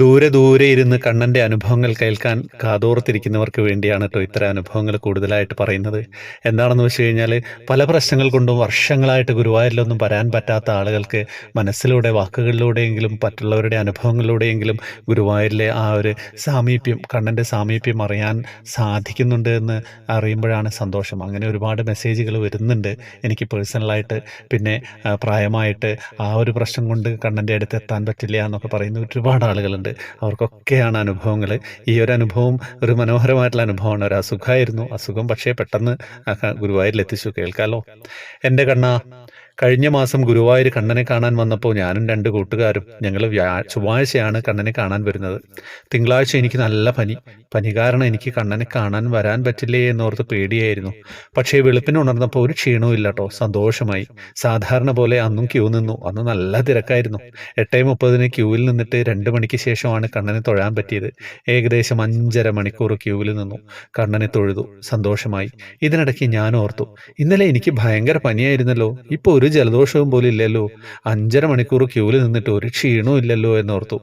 ദൂരെ ദൂരെ ഇരുന്ന് കണ്ണന്റെ അനുഭവങ്ങൾ കേൾക്കാൻ കാതോർത്തിരിക്കുന്നവർക്ക് വേണ്ടിയാണ് കേട്ടോ ഇത്തരം അനുഭവങ്ങൾ കൂടുതലായിട്ട് പറയുന്നത്. എന്താണെന്ന് വെച്ച് കഴിഞ്ഞാൽ പല പ്രശ്നങ്ങൾ കൊണ്ടും വർഷങ്ങളായിട്ട് ഗുരുവായൂരിലൊന്നും വരാൻ പറ്റാത്ത ആളുകൾക്ക് മനസ്സിലൂടെ വാക്കുകളിലൂടെയെങ്കിലും മറ്റുള്ളവരുടെ അനുഭവങ്ങളിലൂടെയെങ്കിലും ഗുരുവായൂരിലെ ആ ഒരു സാമീപ്യം കണ്ണന്റെ സാമീപ്യം അറിയാൻ സാധിക്കുന്നുണ്ട് എന്ന് അറിയുമ്പോഴാണ് സന്തോഷം. അങ്ങനെ ഒരുപാട് മെസ്സേജുകൾ വരുന്നുണ്ട് എനിക്ക് പേഴ്സണലായിട്ട്. പിന്നെ പ്രായമായിട്ട് ആ ഒരു പ്രശ്നം കൊണ്ട് കണ്ണന്റെ അടുത്ത് എത്താൻ പറ്റില്ല എന്നൊക്കെ പറയുന്ന ഒരുപാട് ആളുകളുണ്ട്. അവർക്കൊക്കെയാണ് അനുഭവങ്ങൾ ഈ ഒരു അനുഭവം ഒരു മനോഹരമായിട്ടുള്ള അനുഭവമാണ്. ഒരു അസുഖമായിരുന്നു. അസുഖം പക്ഷേ പെട്ടെന്ന് എത്തിച്ചു കേൾക്കാലോ? എന്റെ കണ്ണ കഴിഞ്ഞ മാസം ഗുരുവായൂർ കണ്ണനെ കാണാൻ വന്നപ്പോൾ ഞാനും രണ്ട് കൂട്ടുകാരും ഞങ്ങൾ ചൊവ്വാഴ്ചയാണ് കണ്ണനെ കാണാൻ വരുന്നത്. തിങ്കളാഴ്ച എനിക്ക് നല്ല പനി. പനി കാരണം എനിക്ക് കണ്ണനെ കാണാൻ വരാൻ പറ്റില്ലേ എന്നോർത്ത് പേടിയായിരുന്നു. പക്ഷേ വെളുപ്പിന് ഉണർന്നപ്പോൾ ഒരു ക്ഷീണവും ഇല്ല കേട്ടോ സന്തോഷമായി. സാധാരണ പോലെ അന്നും ക്യൂ നിന്നു. അന്ന് നല്ല തിരക്കായിരുന്നു. എട്ടേ മുപ്പതിന് ക്യൂവിൽ നിന്നിട്ട് രണ്ട് മണിക്ക് ശേഷമാണ് കണ്ണനെ തൊഴാൻ പറ്റിയത്. ഏകദേശം അഞ്ചര മണിക്കൂർ ക്യൂവിൽ നിന്നു. കണ്ണനെ തൊഴുതു. സന്തോഷമായി. ഇതിനിടയ്ക്ക് ഞാൻ ഓർത്തു. ഇന്നലെ എനിക്ക് ഭയങ്കര പനിയായിരുന്നല്ലോ. ഇപ്പോൾ ഒരു ജലദോഷവും പോലും ഇല്ലല്ലോ. അഞ്ചര മണിക്കൂർ ക്യൂവിൽ നിന്നിട്ട് ഒരു ക്ഷീണവും ഇല്ലല്ലോ എന്നോർത്തു.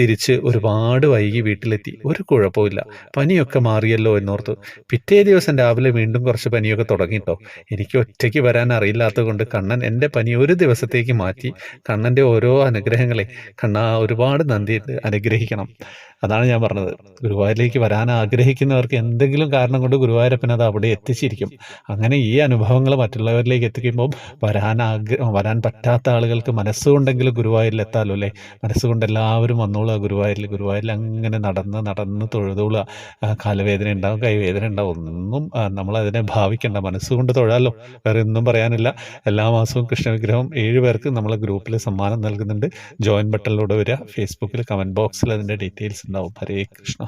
തിരിച്ച് ഒരുപാട് വൈകി വീട്ടിലെത്തി. ഒരു കുഴപ്പമില്ല പനിയൊക്കെ മാറിയല്ലോ എന്നോർത്തു. പിറ്റേ ദിവസം രാവിലെ വീണ്ടും കുറച്ച് പനിയൊക്കെ തുടങ്ങിട്ടോ. എനിക്ക് ഒറ്റയ്ക്ക് വരാൻ അറിയില്ലാത്തതുകൊണ്ട് കണ്ണൻ എന്റെ പനി ഒരു ദിവസത്തേക്ക് മാറ്റി. കണ്ണന്റെ ഓരോ അനുഗ്രഹങ്ങളെ കണ്ണ ഒരുപാട് നന്ദി അനുഗ്രഹിക്കണം. അതാണ് ഞാൻ പറഞ്ഞത്. ഗുരുവായൂരിലേക്ക് വരാൻ ആഗ്രഹിക്കുന്നവർക്ക് എന്തെങ്കിലും കാരണം കൊണ്ട് ഗുരുവായൂരപ്പനത് അവിടെ എത്തിച്ചിരിക്കും. അങ്ങനെ ഈ അനുഭവങ്ങൾ മറ്റുള്ളവരിലേക്ക് എത്തിക്കുമ്പോൾ വരാൻ ആഗ്ര വരാൻ പറ്റാത്ത ആളുകൾക്ക് മനസ്സുകൊണ്ടെങ്കിലും ഗുരുവായൂരിൽ എത്താമല്ലോ അല്ലേ? മനസ്സുകൊണ്ട് എല്ലാവരും വന്നോളുക ഗുരുവായൂരിൽ. ഗുരുവായൂരിൽ അങ്ങനെ നടന്ന് നടന്ന് തൊഴുതോളുക. കാലുവേദന ഉണ്ടാവും കൈവേദന ഉണ്ടാവും. ഒന്നും നമ്മളതിനെ ഭാവിക്കേണ്ട. മനസ്സുകൊണ്ട് തൊഴാലോ. വേറെ ഒന്നും പറയാനില്ല. എല്ലാ മാസവും കൃഷ്ണവിഗ്രഹം ഏഴ് പേർക്ക് നമ്മളെ ഗ്രൂപ്പിൽ സമ്മാനം നൽകുന്നുണ്ട്. ജോയിൻ ബട്ടണിലൂടെ വരിക. ഫേസ്ബുക്കിൽ കമന്റ് ബോക്സിൽ അതിന്റെ ഡീറ്റെയിൽസ് ഉണ്ടാവും. ഹരേ കൃഷ്ണ.